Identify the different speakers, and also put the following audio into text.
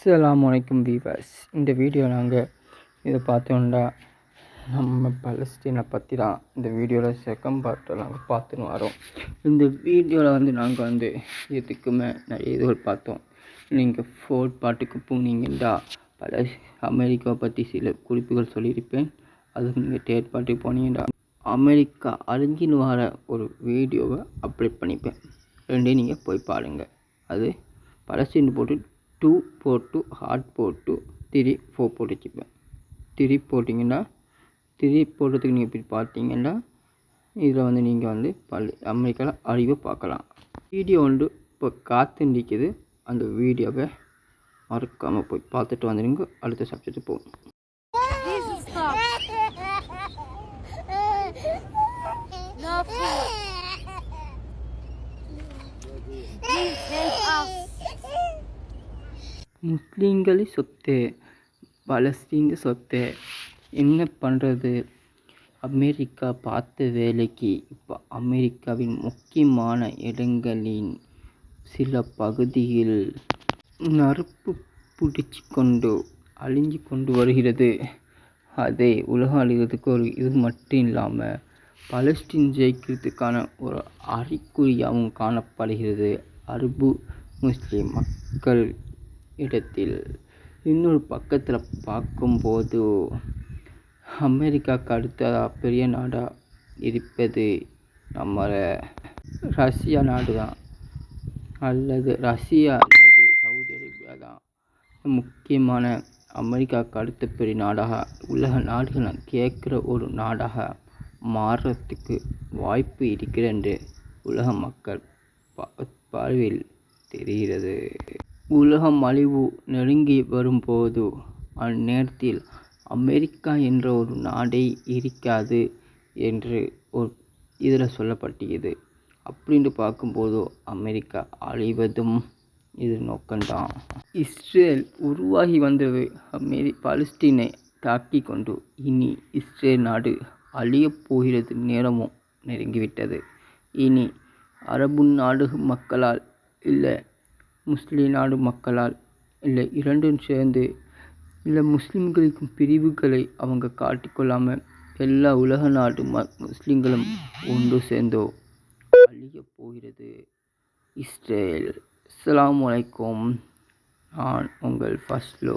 Speaker 1: அஸ்லாம் அலைக்கும் வீவர்ஸ். இந்த வீடியோ நாங்கள் இதை பார்த்தோன்னா நம்ம பலஸ்தீனை பற்றி தான் இந்த வீடியோவில் செகண்ட் பார்ட்டில் நாங்கள் பார்த்துன்னு வரோம். இந்த வீடியோவில் வந்து நாங்கள் வந்து எதுக்குமே நிறைய இதுகள் பார்த்தோம் நீங்கள் ஃபோர்ட் பார்ட்டுக்கு போனீங்கன்னா பல அமெரிக்காவை பற்றி சில குறிப்புகள் சொல்லியிருப்பேன். அதுக்கு நீங்கள் தேர்ட் பாட்டுக்கு போனீங்கன்னா அமெரிக்கா அழிஞ்சின்னு வர ஒரு வீடியோவை அப்லோட் பண்ணிப்பேன். ரெண்டையும் நீங்கள் போய் பாருங்கள் அது பலஸ்தீன் போட்டு டூ போட்டு ஹார்ட் போட்டு த்ரீ ஃபோர் போட்டு வச்சுப்பேன் த்ரீ போட்டிங்கன்னா த்ரீ போடுறதுக்கு நீங்கள் இப்படி பார்த்தீங்கன்னா இதில் வந்து நீங்கள் வந்து பல் அமெரிக்காவில் அழிவை பார்க்கலாம். வீடியோ வந்து இப்போ காத்து நிற்கிது. அந்த வீடியோவை மறக்காமல் போய் பார்த்துட்டு வந்துடுங்க அடுத்த சப்ஜெக்ட் போகும்
Speaker 2: No food. Please help.
Speaker 1: முஸ்லீம்களே சொத்து பலஸ்தீன் சொத்து என்ன பண்ணுறது அமெரிக்கா பார்த்த வேலைக்கு. இப்போ அமெரிக்காவின் முக்கியமான இடங்களின் சில பகுதியில் நறுப்பு பிடிச்சி கொண்டு அழிஞ்சு கொண்டு வருகிறது. அதை உலகம் அழிகிறதுக்கு ஒரு இது மட்டும் இல்லாமல் பலஸ்டீன் ஜெயிக்கிறதுக்கான ஒரு அறிகுறியாகவும் காணப்படுகிறது. அரபு முஸ்லீம் மக்கள் இடத்தில். இன்னொரு பக்கத்தில் பார்க்கும்போது அமெரிக்காவுக்கு அடுத்ததாக பெரிய நாடாக இருப்பது நம்ம ரஷ்யா நாடு தான் அல்லது ரஷ்யா அல்லது சவுதி அரேபியா தான். முக்கியமான அமெரிக்காவுக்கு அடுத்த பெரிய நாடாக உலக நாடுகளை கேட்குற ஒரு நாடாக மாறுறதுக்கு வாய்ப்பு இருக்கிறது என்று உலக மக்கள் பார்வையில் தெரிகிறது. உலகம் அழிவு நெருங்கி வரும்போது அந்நேரத்தில் அமெரிக்கா என்ற ஒரு நாடே இருக்காது என்று ஒரு இதில் சொல்லப்பட்டது அப்படின்னு பார்க்கும்போது அமெரிக்கா அழிவதும் இது நோக்கம்தான். இஸ்ரேல் உருவாகி வந்தது அமெரி பாலஸ்தீனை தாக்கி கொண்டு. இனி இஸ்ரேல் நாடு அழியப் போகிறது நேரமும் நெருங்கிவிட்டது. இனி அரபு நாடு மக்களால் இல்லை முஸ்லீம் நாடு மக்களால் இல்லை இரண்டும் சேர்ந்து இல்லை முஸ்லீம்களுக்கும் பிரிவுகளை அவங்க காட்டிக்கொள்ளாமல் எல்லா உலக நாடு ம முஸ்லீம்களும் ஒன்று சேர்ந்தோ அழியப் போகிறது. இஸ்ரேல் அஸ்ஸலாமு வலைக்கும் நான் உங்கள் ஃபஸ்லோ.